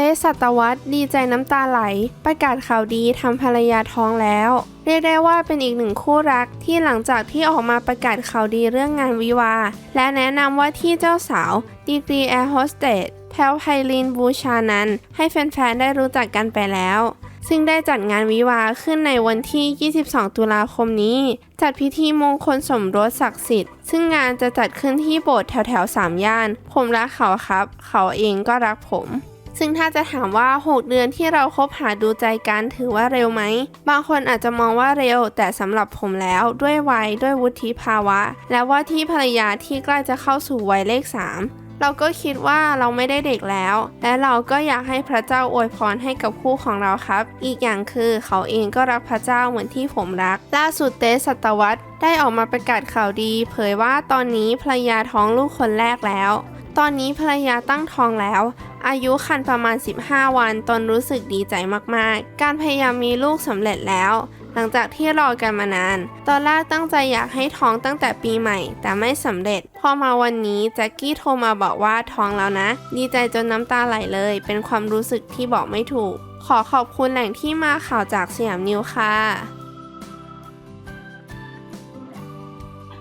ต้สัตวัตดีใจน้ำตาไหล ประกาศข่าวดีทำภรรยาท้องแล้ว เรียกได้ว่าเป็นอีกหนึ่งคู่รักที่หลังจากที่ออกมาประกาศข่าวดีเรื่องงานวิวา และแนะนำว่าที่เจ้าสาว ดีกรีแอร์โฮสเตสแพลวไพลินบูชานั้นให้แฟนๆ ได้รู้จักกันไปแล้ว ซึ่งได้จัดงานวิวาขึ้นในวันที่ 22 ตุลาคมนี้ จัดพิธีมงคลสมรสศักดิ์สิทธิ์ ซึ่งงานจะจัดขึ้นที่โบสถ์แถวแถวๆสามย่าน ผมรักเขาครับ เขาเองก็รักผม ซึ่งถ้าจะถามว่า 6 เดือนที่เราคบหาดูใจกันถือว่าเร็วไหม บางคนอาจจะมองว่าเร็ว แต่สำหรับผมแล้วด้วยวัยด้วยวุฒิภาวะ และว่าที่ภรรยาที่ใกล้จะเข้าสู่วัยเลข 3เราก็คิดว่าเราไม่ได้เด็กแล้ว และเราก็อยากให้พระเจ้าอวยพรให้กับคู่ของเราครับ อีกอย่างคือเขาเองก็รักพระเจ้าเหมือนที่ผมรัก ล่าสุดเตสัตวัตได้ออกมาประกาศข่าวดี เผยว่าตอนนี้ภรรยาท้องลูกคนแรกแล้ว ตอนนี้ภรรยาตั้งท้องแล้ว อายุคันประมาณ 15 วันตนรู้สึกดีใจมากๆ การพยายามมีลูกสำเร็จแล้ว หลังจากที่รอกันมานาน ตอนแรกตั้งใจอยากให้ท้องตั้งแต่ปีใหม่ แต่ไม่สำเร็จ พอมาวันนี้แจ็คกี้โทรมาบอกว่าท้องแล้วนะ ดีใจจนน้ำตาไหลเลย เป็นความรู้สึกที่บอกไม่ถูก ขอขอบคุณแหล่งที่มาข่าวจากสยามนิวค่ะ